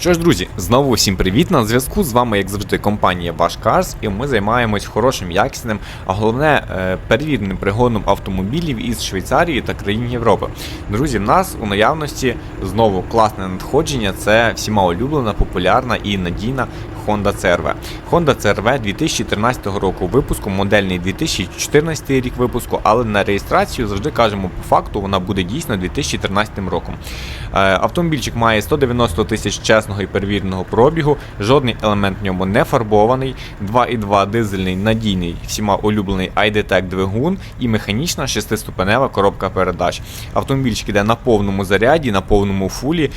Що ж, друзі, знову всім привіт! На зв'язку з вами, як завжди, компанія Ваш Cars, і ми займаємось хорошим, якісним, а головне перевірним перевіреним пригоном автомобілів із Швейцарії та країн Європи. Друзі, в нас у наявності знову класне надходження. Це всіма улюблена, популярна і надійна Honda CRV. Honda CRV 2013 року випуску, модельний 2014 рік випуску, але на реєстрацію завжди кажемо по факту, вона буде дійсно 2013 роком. Е, Автомобільчик має 190 тисяч чесного і перевіреного пробігу, жодний елемент в ньому не фарбований, 2,2 дизельний надійний всіма улюблений ID-Tech двигун і механічна шестиступенева коробка передач. Автомобільчик іде на повному заряді, на повному фулі,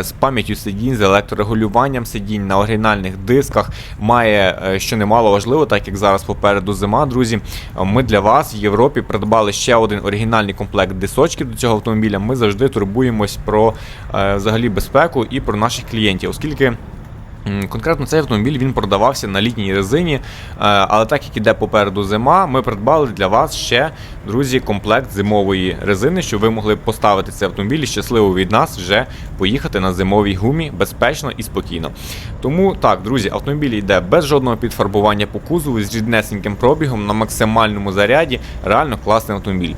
з пам'яттю сидінь, з електрорегулюванням сидінь на оригінальних дисках. Має, е, що немало важливо, так як зараз попереду зима, друзі. Ми для вас в Європі придбали ще один оригінальний комплект дисочків до цього автомобіля. Ми завжди турбуємось про е, взагалі безпеку і про наших клієнтів, оскільки. Конкретно цей автомобіль він продавався на літній резині, е, але так як іде попереду зима, ми придбали для вас ще, друзі, комплект зимової резини, щоб ви могли поставити цей автомобіль і щасливо від нас вже поїхати на зимовій гумі безпечно і спокійно. Тому так, друзі, автомобіль йде без жодного підфарбування по кузову з ріднесеньким пробігом на максимальному заряді. Реально класний автомобіль.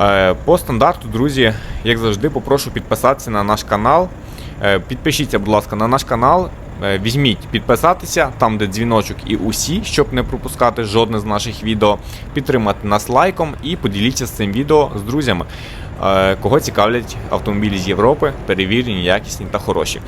Е, По стандарту, друзі, як завжди, попрошу підписатися на наш канал. Е, Підпишіться, будь ласка, на наш канал. Е, Візьміть підписатися, там де дзвіночок і усі, щоб не пропускати жодне з наших відео. Підтримати нас лайком і поділіться з цим відео з друзями, е, кого цікавлять автомобілі з Європи, перевірені, якісні та хороші.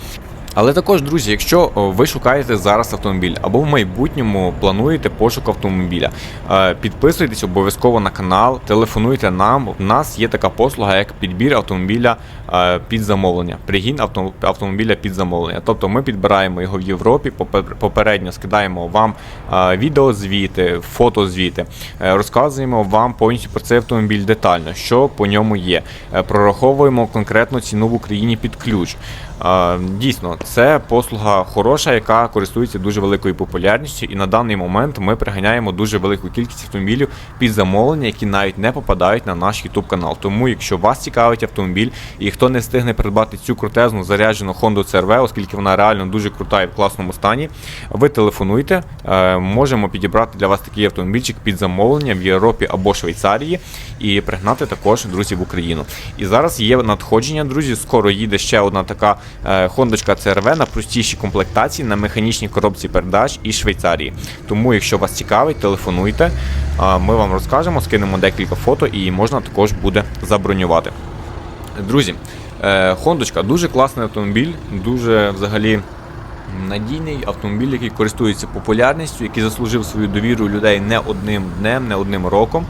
Але також, друзі, якщо ви шукаєте зараз автомобіль або в майбутньому плануєте пошук автомобіля, е, підписуйтесь обов'язково на канал, телефонуйте нам. У нас є така послуга, як підбір автомобіля е, під замовлення, пригін автомобіля під замовлення. Тобто ми підбираємо його в Європі, попередньо скидаємо вам е, відеозвіти, фотозвіти, е, розказуємо вам повністю про цей автомобіль детально, що по ньому є. Е, Прораховуємо конкретну ціну в Україні під ключ. Дійсно, це послуга хороша, яка користується дуже великою популярністю, і на даний момент ми приганяємо дуже велику кількість автомобілів під замовлення, які навіть не попадають на наш YouTube канал. Тому, якщо вас цікавить автомобіль і хто не встигне придбати цю крутезну заряджену Honda CRV, оскільки вона реально дуже крута і в класному стані, ви телефонуйте, е, можемо підібрати для вас такий автомобільчик під замовлення в Європі або Швейцарії і пригнати також друзі в Україну. І зараз є надходження, друзі. Скоро їде ще одна така Хондочка CRV на простішій комплектації на механічній коробці передач із Швейцарії. Тому, якщо вас цікавить, телефонуйте. е, Ми вам розкажемо, скинемо декілька фото і можна також буде забронювати. Друзі, е, Хондочка дуже класний автомобіль, дуже взагалі. Надійний автомобіль, який користується популярністю, який заслужив свою довіру людей не одним днем, не одним роком.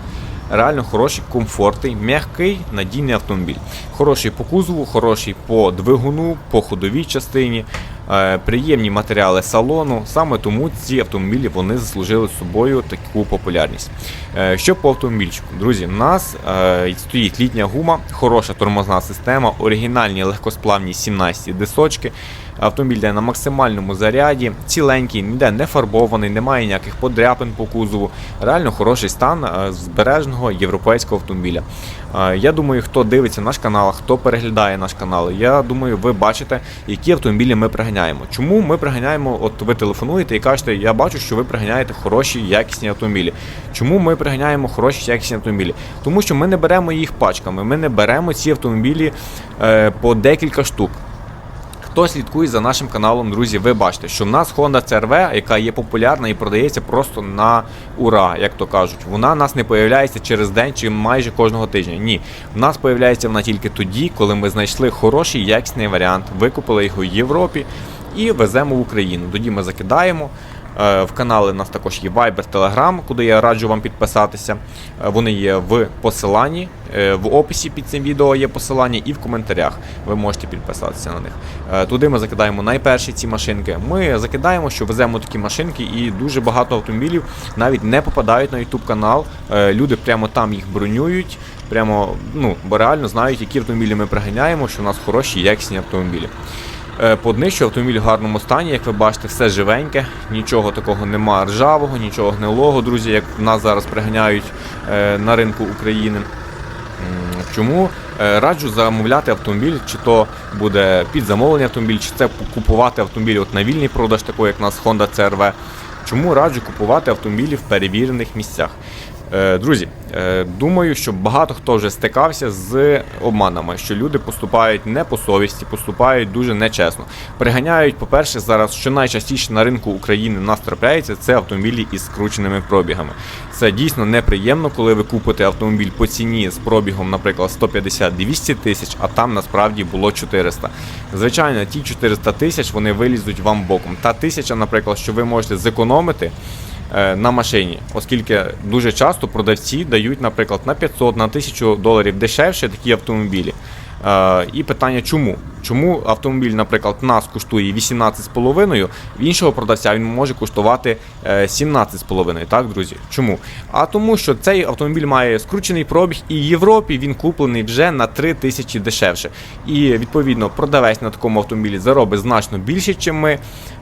Реально хороший, комфортний, м'який, надійний автомобіль. Хороший по кузову, хороший по двигуну, по ходовій частині, е, приємні матеріали салону. Саме тому ці автомобілі вони заслужили собою таку популярність. Е, що по автомобільчику? Друзі, у нас е, стоїть літня гума, хороша тормозна система, оригінальні легкосплавні 17 дисочки. Автомобіль на максимальному заряді, ціленький, ніде не фарбований, немає ніяких подряпин по кузову. Реально хороший стан е, збережного європейського автомобіля. Е, Я думаю, хто дивиться наш канал, хто переглядає наш канал, я думаю, ви бачите, які автомобілі ми приганяємо. Чому ми приганяємо? От ви телефонуєте і кажете, я бачу, що ви приганяєте хороші якісні автомобілі. Чому ми приганяємо хороші якісні автомобілі? Тому що ми не беремо їх пачками, ми не беремо ці автомобілі е, по декілька штук. Хто слідкує за нашим каналом, друзі, ви бачите, що в нас Honda CRV, яка є популярна і продається просто на ура, як то кажуть. Вона нас не появляється через день чи майже кожного тижня. Ні, в нас появляється вона тільки тоді, коли ми знайшли хороший якісний варіант, викупили його в Європі і веземо в Україну. Тоді ми закидаємо. Е, В канали у нас також є Viber, Telegram, куди я раджу вам підписатися. Е, Вони є в посиланні, е, в описі під цим відео є посилання і в коментарях. Ви можете підписатися на них. Туди ми закидаємо найперші ці машинки. Ми закидаємо, що веземо такі машинки, і дуже багато автомобілів навіть не попадають на YouTube канал. Люди прямо там їх бронюють. Прямо, ну, бо реально знають, які автомобілі ми приганяємо, що у нас хороші якісні автомобілі. Е, По днищу автомобіль в гарному стані, як ви бачите, все живеньке, нічого такого нема ржавого, нічого гнилого, друзі, як нас зараз приганяють е, на ринку України. Чому е, раджу замовляти автомобіль, чи то буде під замовлення автомобіль, чи це купувати автомобіль от на вільний продаж, такий як у нас Honda CRV. Чому раджу купувати автомобілі в перевірених місцях? Е, Друзі, е, думаю, що багато хто вже стикався з обманами, що люди поступають не по совісті, поступають дуже нечесно. Приганяють, по-перше, зараз що найчастіше на ринку України нас трапляється, це автомобілі із скрученими пробігами. Це дійсно неприємно, коли ви купите автомобіль по ціні з пробігом, наприклад, 150-200 тисяч, а там насправді було 400. Звичайно, ті 400 тисяч вони вилізуть вам боком. Та тисяча, наприклад, що ви можете зекономити на машині, оскільки дуже часто продавці дають, наприклад, на 500, на 1000 доларів дешевше такі автомобілі. Е, І питання чому? Чому автомобіль, наприклад, нас коштує 18,5, в іншого продавця він може коштувати е, 17,5, так, друзі? Чому? А тому, що цей автомобіль має скручений пробіг, і в Європі він куплений вже на 3 тисячі дешевше. І відповідно продавець на такому автомобілі заробить значно більше, ніж ми,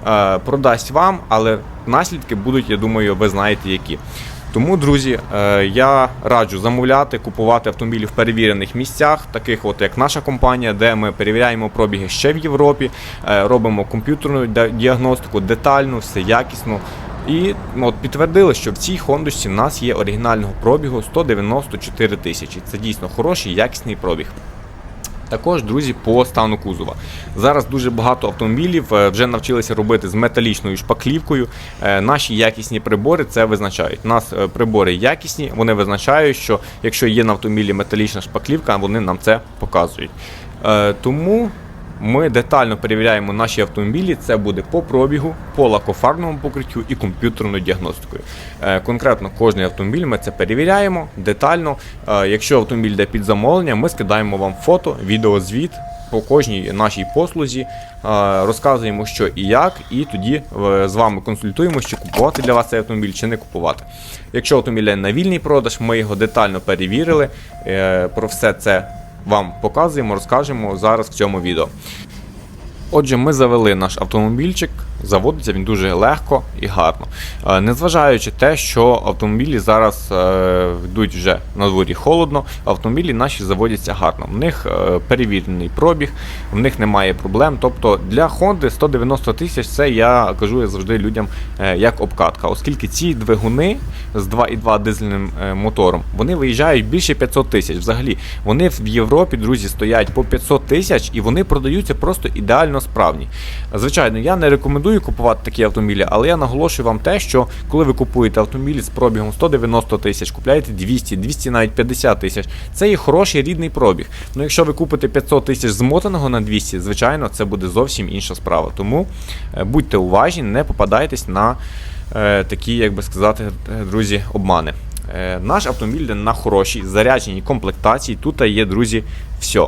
е, продасть вам, але наслідки будуть, я думаю, ви знаєте які. Тому, друзі, е, я раджу замовляти, купувати автомобілі в перевірених місцях, таких от як наша компанія, де ми перевіряємо пробіги ще в Європі, е, робимо комп'ютерну діагностику, детальну, все якісно. І ну, от підтвердили, що в цій Хондочці в нас є оригінального пробігу 194 тисячі. Це дійсно хороший, якісний пробіг. Також, друзі, по стану кузова. Зараз дуже багато автомобілів е, вже навчилися робити з металічною шпаклівкою. Е, Наші якісні прибори це визначають. У нас е, прибори якісні, вони визначають, що якщо є на автомобілі металічна шпаклівка, вони нам це показують. Тому ми детально перевіряємо наші автомобілі. Це буде по пробігу, по лакофарбному покриттю і комп'ютерною діагностикою. Е, Конкретно кожний автомобіль ми це перевіряємо детально. Е, Якщо автомобіль йде під замовлення, ми скидаємо вам фото, відеозвіт по кожній нашій послузі, е, розказуємо, що і як, і тоді з вами консультуємо, чи купувати для вас цей автомобіль, чи не купувати. Якщо автомобіль на вільний продаж, ми його детально перевірили. Про все це вам показуємо, розкажемо зараз в цьому відео. Отже, ми завели наш автомобільчик, заводиться він дуже легко і гарно. Е, Незважаючи те, що автомобілі зараз е, йдуть вже на дворі холодно, автомобілі наші заводяться гарно. В них е, перевірений пробіг, в них немає проблем. Тобто для Honda 190 тисяч це я кажу завжди людям як обкатка, оскільки ці двигуни з 2,2 дизельним мотором вони виїжджають більше 500 тисяч. Взагалі вони в Європі, друзі, стоять по 500 тисяч і вони продаються просто ідеально справні. Звичайно, я не рекомендую купувати такі автомобілі, але я наголошую вам те, що коли ви купуєте автомобілі з пробігом 190 тисяч, купляєте 200, 200 навіть 50 тисяч, це є хороший рідний пробіг. Ну якщо ви купите 500 тисяч змотаного на 200, звичайно, це буде зовсім інша справа. Тому е, будьте уважні, не попадайтесь на е, такі, як би сказати, е, друзі, обмани. Е, Наш автомобіль на хорошій зарядженій комплектації. Тут є, друзі, все.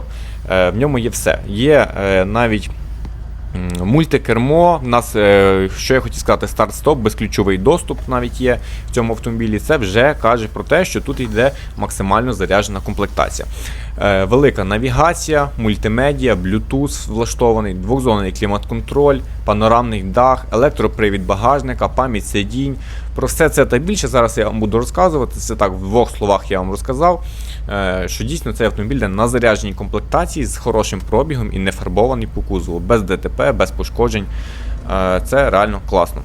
Е, В ньому є все. Є е, навіть мультикермо. У нас, е, що я хотів сказати, старт-стоп, безключовий доступ навіть є в цьому автомобілі. Це вже каже про те, що тут йде максимально заряджена комплектація. Е, Велика навігація, мультимедіа, Bluetooth влаштований, двохзонний клімат-контроль, панорамний дах, електропривід багажника, пам'ять сидінь. Про все це та більше зараз я вам буду розказувати. Це так в двох словах я вам розказав. е, Що дійсно цей автомобіль на зарядженій комплектації з хорошим пробігом і не фарбований по кузову, без ДТП, без пошкоджень. Е, Це реально класно.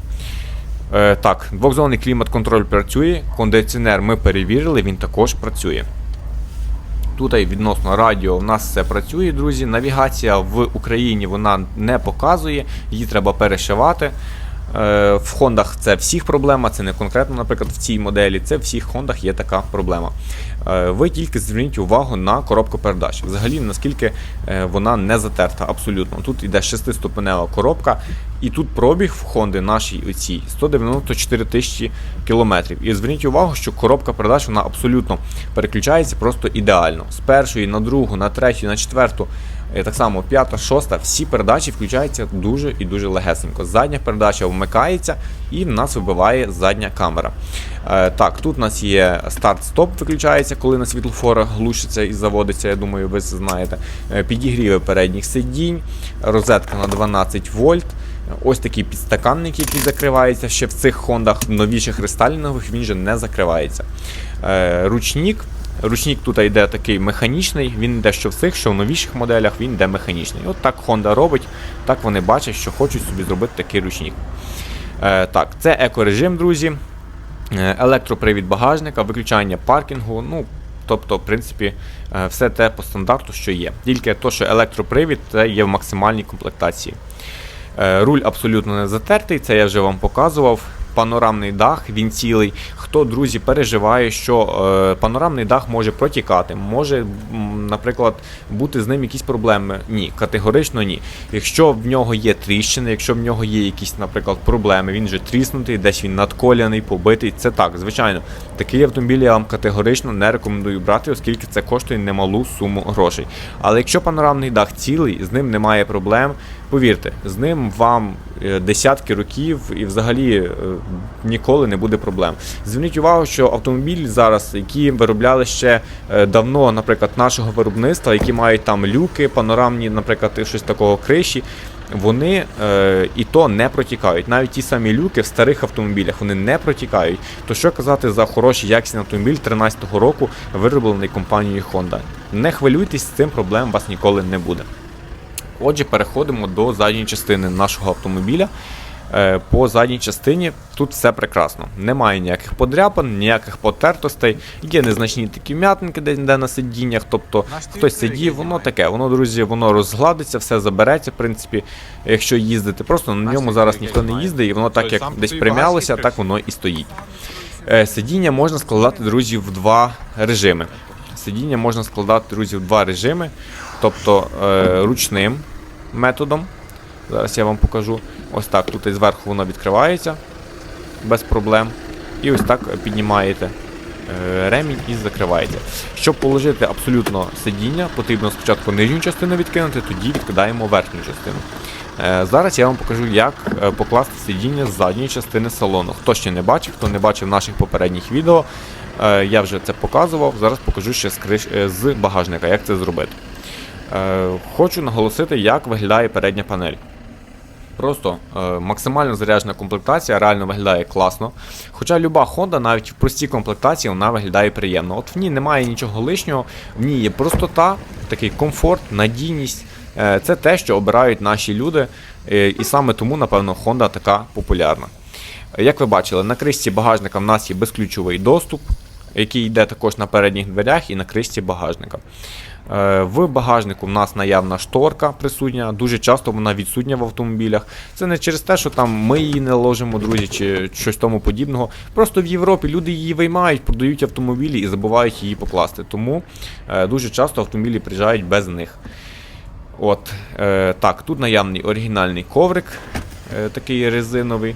Е, Так, двохзонний клімат-контроль працює, кондиціонер ми перевірили, він також працює. Тут відносно радіо в нас все працює, друзі. Навігація в Україні вона не показує, її треба перешивати. Е, В Хондах це всіх проблема, це не конкретно, наприклад, в цій моделі, це в всіх Хондах є така проблема. Е, Ви тільки зверніть увагу на коробку передач. Взагалі, наскільки е, вона не затерта абсолютно. Тут йде шестиступенева коробка, і тут пробіг в Хонди нашій оцій 194 тисячі кілометрів. І зверніть увагу, що коробка передач вона абсолютно переключається просто ідеально. З першої на другу, на третю, на четверту. Е, Так само п'ята, шоста, всі передачі включаються дуже і дуже легесенько. Задня передача вмикається і в нас вибиває задня камера. Е, Так, тут у нас є старт-стоп, виключається, коли на світлофорах глушиться і заводиться, я думаю, ви це знаєте. Е, Підігріви передніх сидінь, розетка на 12 вольт. Ось такий підстаканник, який закривається ще в цих хондах, новіших рестайлінгових, він же не закривається. Ручник Ручник тут йде такий механічний, він йде що в цих, що в новіших моделях, він йде механічний. От так Honda робить, так вони бачать, що хочуть собі зробити такий ручник. Е, так, це екорежим, друзі. Е, Електропривід багажника, виключання паркінгу. Ну, тобто, в принципі, е, все те по стандарту, що є. Тільки то, що електропривід це є в максимальній комплектації. Е, Руль абсолютно не затертий, це я вже вам показував. Панорамний дах, він цілий. Хто, друзі, переживає, що е, панорамний дах може протікати, може, наприклад, бути з ним якісь проблеми. Ні, категорично ні. Якщо в нього є тріщини, якщо в нього є якісь, наприклад, проблеми, він вже тріснутий, десь він надколяний, побитий. Це так, звичайно. Такий автомобіль я вам категорично не рекомендую брати, оскільки це коштує немалу суму грошей. Але якщо панорамний дах цілий, з ним немає проблем. Повірте, з ним вам е, десятки років і взагалі е, ніколи не буде проблем. Зверніть увагу, що автомобілі зараз, які виробляли ще е, давно, наприклад, нашого виробництва, які мають там люки, панорамні, наприклад, щось такого криші. Вони е, і то не протікають. Навіть ті самі люки в старих автомобілях вони не протікають. То що казати за хороший якісний автомобіль 13-го року, вироблений компанією Honda. Не хвилюйтесь, з цим проблем у вас ніколи не буде. Отже, переходимо до задньої частини нашого автомобіля. Е, По задній частині тут все прекрасно. Немає ніяких подряпин, ніяких потертостей, є незначні такі м'ятинки де, на сидіннях. Тобто хтось сидів, воно таке, воно, друзі, воно розгладиться, все забереться, в принципі, якщо їздити. Просто на ньому зараз ніхто не їздить, і воно так як десь примялося, так воно і стоїть. Е, Сидіння можна складати, друзі, в два режими. Сидіння можна складати, друзі, в два режими, тобто е, ручним методом. Зараз я вам покажу. Ось так. Тут і зверху воно відкривається без проблем. І ось так піднімаєте е, ремінь і закриваєте. Щоб положити абсолютно сидіння, потрібно спочатку нижню частину відкинути, тоді відкидаємо верхню частину. Е, Зараз я вам покажу, як е, покласти сидіння з задньої частини салону. Хто ще не бачив, хто не бачив наших попередніх відео, я вже це показував. Зараз покажу ще з багажника, як це зробити. Е, Хочу наголосити, як виглядає передня панель. Просто е, максимально заряджена комплектація, реально виглядає класно. Хоча люба Honda, навіть в простій комплектації, вона виглядає приємно. От в ній немає нічого лишнього, в ній є простота, такий комфорт, надійність. Е, це те, що обирають наші люди, е, і саме тому, напевно, Honda така популярна. Як ви бачили, на кришці багажника в нас є безключовий доступ, який йде також на передніх дверях і на кришці багажника. Е, В багажнику в нас наявна шторка присутня, дуже часто вона відсутня в автомобілях. Це не через те, що там ми її не ложимо, друзі, чи щось тому подібного. Просто в Європі люди її виймають, продають автомобілі і забувають її покласти. Тому е, дуже часто автомобілі приїжджають без них. От, е, так, тут наявний оригінальний коврик, такий резиновий.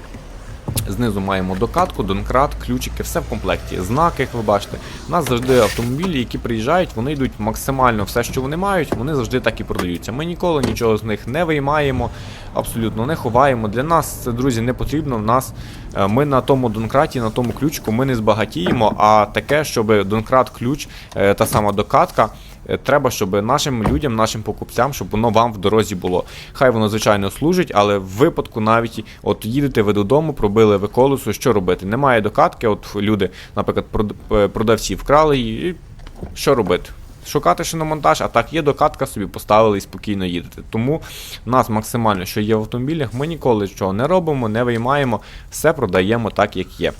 Знизу маємо докатку, донкрат, ключики, все в комплекті. Знаки, як ви бачите. У нас завжди автомобілі, які приїжджають, вони йдуть максимально все, що вони мають, вони завжди так і продаються. Ми ніколи нічого з них не виймаємо, абсолютно не ховаємо. Для нас це, друзі, не потрібно. В нас е, ми на тому донкраті, на тому ключику ми не збагатіємо, а таке, щоб донкрат, ключ, е, та сама докатка. Е, Треба, щоб нашим людям, нашим покупцям, щоб воно вам в дорозі було. Хай воно, звичайно, служить, але в випадку навіть от їдете ви додому, пробили ви колесо, що робити? Немає докатки, от люди, наприклад, е, продавці вкрали її, і що робити? Шукати шиномонтаж, а так є докатка, собі поставили і спокійно їдете. Тому нас максимально, що є в автомобілях, ми ніколи чого не робимо, не виймаємо, все продаємо так, як є.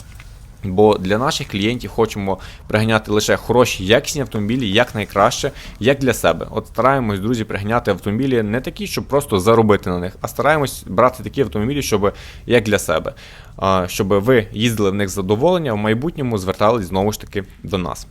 Бо для наших клієнтів хочемо приганяти лише хороші, якісні автомобілі, як найкраще, як для себе. От стараємось, друзі, приганяти автомобілі не такі, щоб просто заробити на них, а стараємось брати такі автомобілі, щоб як для себе. Щоб ви їздили в них задоволення, в майбутньому звертались знову ж таки до нас.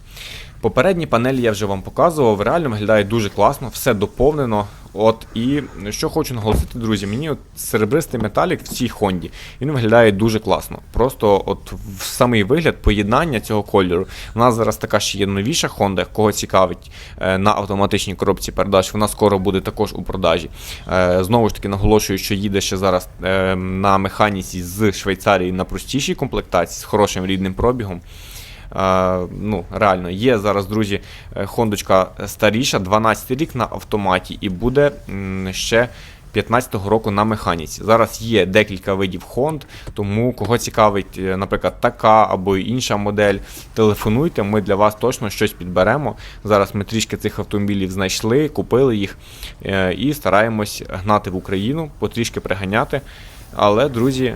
Попередні панелі я вже вам показував, реально виглядає дуже класно, все доповнено. От і що хочу наголосити, друзі, мені от серебристий металік в цій Хонді він виглядає дуже класно. Просто от в самий вигляд поєднання цього кольору. У нас зараз така ще є новіша Honda, кого цікавить е, на автоматичній коробці передач. Вона скоро буде також у продажі. Е, Знову ж таки наголошую, що їде ще зараз е, на механіці з Швейцарії на простішій комплектації з хорошим рідним пробігом. Ну, реально, є зараз, друзі, е, хондочка старіша, 12 рік на автоматі, і буде ще 15-го року на механіці. Зараз є декілька видів Хонд, тому кого цікавить, е, наприклад, така або інша модель, телефонуйте, ми для вас точно щось підберемо. Зараз ми трішки цих автомобілів знайшли, купили їх е, і стараємось гнати в Україну, потрішки приганяти. Але, друзі,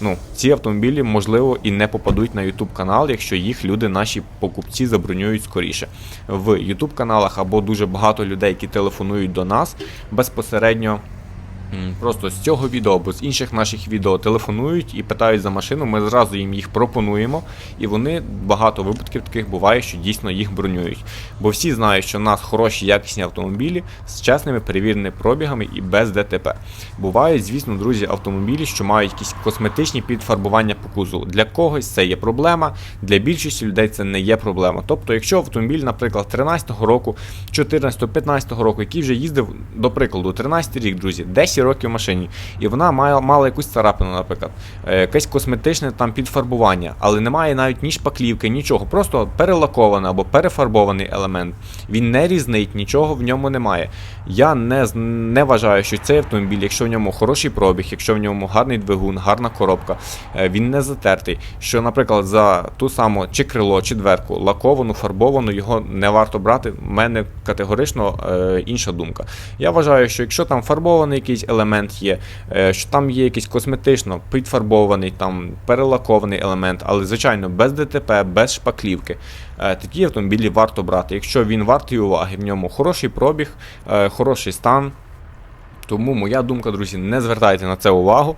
ну, ці автомобілі, можливо, і не попадуть на YouTube канал, якщо їх люди, наші покупці, забронюють скоріше. В YouTube каналах або дуже багато людей, які телефонують до нас безпосередньо. Просто з цього відео або з інших наших відео телефонують і питають за машину. Ми зразу їм їх пропонуємо, і вони багато випадків таких буває, що дійсно їх бронюють. Бо всі знають, що в нас хороші якісні автомобілі з чесними перевіреними пробігами і без ДТП. Бувають, звісно, друзі, автомобілі, що мають якісь косметичні підфарбування по кузову. Для когось це є проблема, для більшості людей це не є проблема. Тобто, якщо автомобіль, наприклад, 13-го року, 14-го, 15-го року, який вже їздив, до прикладу, 13-й рік, друзі, 10 років в машині, і вона мала, мала якусь царапину, наприклад, е, якесь косметичне там підфарбування, але немає навіть ні шпаклівки, нічого, просто перелакований або перефарбований елемент. Він не різнить, нічого в ньому немає. Я не, не вважаю, що цей автомобіль, якщо в ньому хороший пробіг, якщо в ньому гарний двигун, гарна коробка, е, він не затертий. Що, наприклад, за ту саму чи крило, чи дверку, лаковану, фарбовану, його не варто брати. У мене категорично е, інша думка. Я вважаю, що якщо там фарбований якийсь елемент є, е, що там є якийсь косметично підфарбований, там перелакований елемент, але звичайно без ДТП, без шпаклівки. Е, Такі автомобілі варто брати. Якщо він вартий уваги, в ньому хороший пробіг, е, хороший стан. Тому моя думка, друзі, не звертайте на це увагу.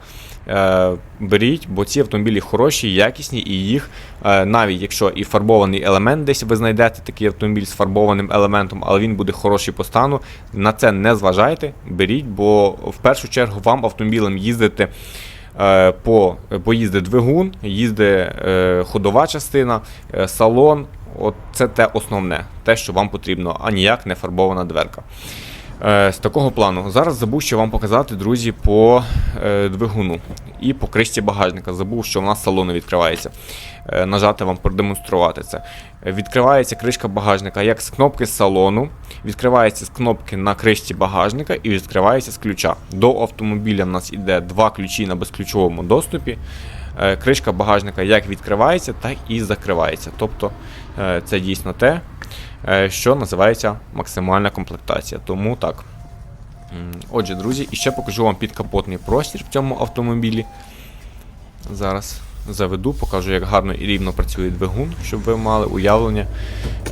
Е, беріть, бо ці автомобілі хороші, якісні, і їх, е, навіть якщо і фарбований елемент, десь ви знайдете такий автомобіль з фарбованим елементом, але він буде хороший по стану. На це не зважайте, беріть, бо в першу чергу вам автомобілем їздити. е, По, поїздить двигун, їздить е, ходова частина, салон. От це те основне, те, що вам потрібно, а ніяк не фарбована дверка. Е, З такого плану. Зараз забув ще вам показати, друзі, по е, двигуну і по кришці багажника. Забув, що в нас салон відкривається. Е, нажати вам продемонструвати це. Відкривається кришка багажника як з кнопки салону, відкривається з кнопки на кришці багажника і відкривається з ключа. До автомобіля в нас іде два ключі на безключовому доступі. Кришка багажника як відкривається, так і закривається. Тобто це дійсно те, що називається максимальна комплектація. Тому так. Отже, друзі, і ще покажу вам підкапотний простір в цьому автомобілі. Зараз заведу, покажу, як гарно і рівно працює двигун, щоб ви мали уявлення,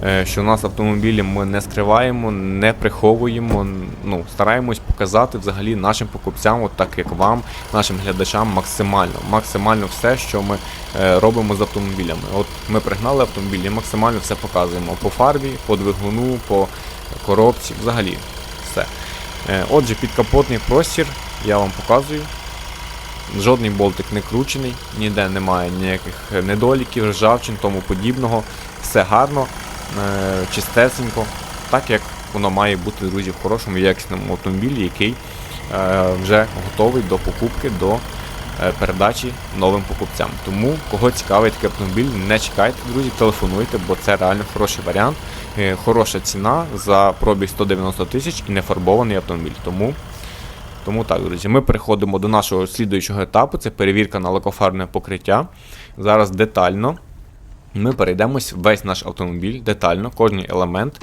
е, що у нас автомобілі ми не скриваємо, не приховуємо. Ну, стараємось показати взагалі нашим покупцям, от так як вам, нашим глядачам, максимально. Максимально все, що ми е, робимо з автомобілями. От ми пригнали автомобіль і максимально все показуємо по фарбі, по двигуну, по коробці, взагалі все. Е, Отже, підкапотний простір я вам показую. Жодний болтик не кручений, ніде немає ніяких недоліків, ржавчин, тому подібного. Все гарно, е, чистесенько, так як воно має бути, друзі, в хорошому якісному автомобілі, який е, вже готовий до покупки, до е, передачі новим покупцям. Тому, кого цікавить такий автомобіль, не чекайте, друзі, телефонуйте, бо це реально хороший варіант. Хороша ціна за пробіг 190 тисяч і нефарбований автомобіль. Тому тому так, друзі, ми переходимо до нашого слідуючого етапу. Це перевірка на лакофарбне покриття. Зараз детально ми перейдемось весь наш автомобіль, детально, кожний елемент.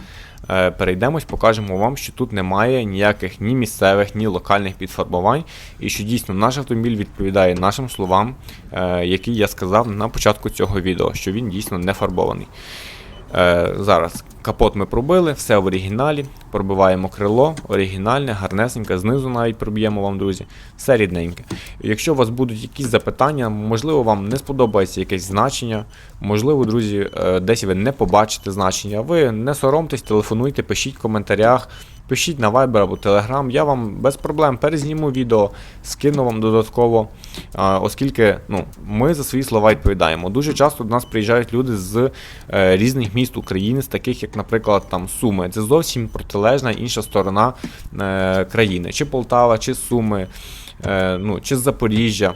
е, Перейдемось, покажемо вам, що тут немає ніяких ні місцевих, ні локальних підфарбувань, і що дійсно наш автомобіль відповідає нашим словам, е, які я сказав на початку цього відео, що він дійсно не фарбований. Е, зараз капот ми пробили, все в оригіналі. Пробиваємо крило, оригінальне, гарнесеньке, знизу навіть проб'ємо вам, друзі. Все рідненьке. Якщо у вас будуть якісь запитання, можливо, вам не сподобається якесь значення, можливо, друзі, е, десь ви не побачите значення. Ви не соромтесь, телефонуйте, пишіть в коментарях. Пишіть на Viber або Telegram, я вам без проблем перезніму відео, скину вам додатково, оскільки ну, ми за свої слова відповідаємо. Дуже часто до нас приїжджають люди з е, різних міст України, з таких як, наприклад, там Суми. Це зовсім протилежна інша сторона е, країни, чи Полтава, чи Суми, е, ну, чи Запоріжжя.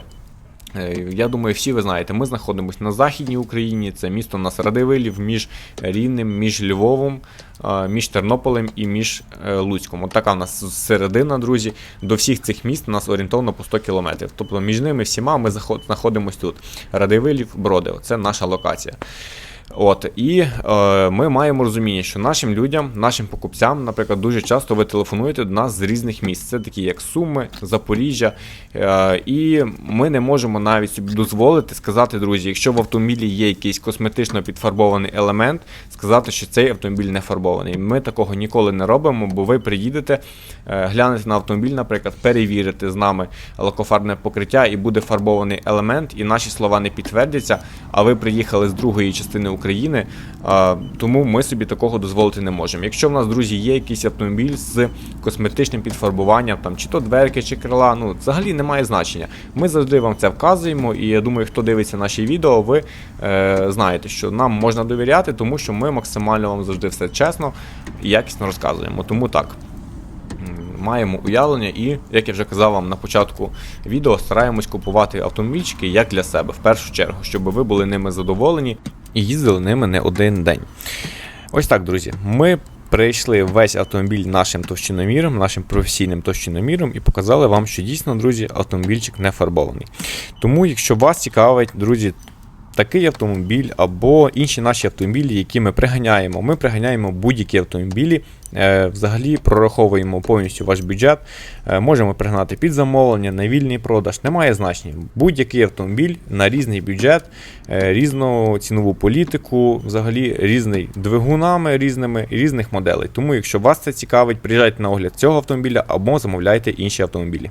Е, Я думаю, всі ви знаєте, ми знаходимося на Західній Україні, це місто у нас Радивилів між Рівнем, між Львовом, е, між Тернополем і між е, Луцьком. От така в нас середина, друзі. До всіх цих міст у нас орієнтовно по 100 кілометрів. Тобто між ними всіма ми знаходимося тут. Радивилів, Броди, це наша локація. От і е, ми маємо розуміння, що нашим людям, нашим покупцям, наприклад, дуже часто ви телефонуєте до нас з різних місць. Це такі як Суми, Запоріжжя. Е, і ми не можемо навіть собі дозволити сказати, друзі, якщо в автомобілі є якийсь косметично підфарбований елемент, сказати, що цей автомобіль не фарбований. Ми такого ніколи не робимо, бо ви приїдете, е, глянете на автомобіль, наприклад, перевірите з нами лакофарбне покриття і буде фарбований елемент, і наші слова не підтвердяться. А ви приїхали з другої частини України, а, тому ми собі такого дозволити не можемо. Якщо в нас, друзі, є якийсь автомобіль з косметичним підфарбуванням, там чи то дверки, чи крила, ну взагалі немає значення. Ми завжди вам це вказуємо, і я думаю, хто дивиться наші відео, ви е, знаєте, що нам можна довіряти, тому що ми максимально вам завжди все чесно і якісно розказуємо. Тому так. Маємо уявлення і, як я вже казав вам на початку відео, стараємось купувати автомобільчики як для себе, в першу чергу, щоб ви були ними задоволені і їздили ними не один день. Ось так, друзі. Ми прийшли весь автомобіль нашим товщиноміром, нашим професійним товщиноміром і показали вам, що дійсно, друзі, автомобільчик не фарбований. Тому, якщо вас цікавить, друзі, такий автомобіль або інші наші автомобілі, які ми приганяємо. Ми приганяємо будь-які автомобілі, е, взагалі прораховуємо повністю ваш бюджет. Е, можемо пригнати під замовлення, на вільний продаж, немає значення. Будь-який автомобіль на різний бюджет, е, різну цінову політику, взагалі різний двигунами різними різних моделей. Тому, якщо вас це цікавить, приїжджайте на огляд цього автомобіля або замовляйте інші автомобілі.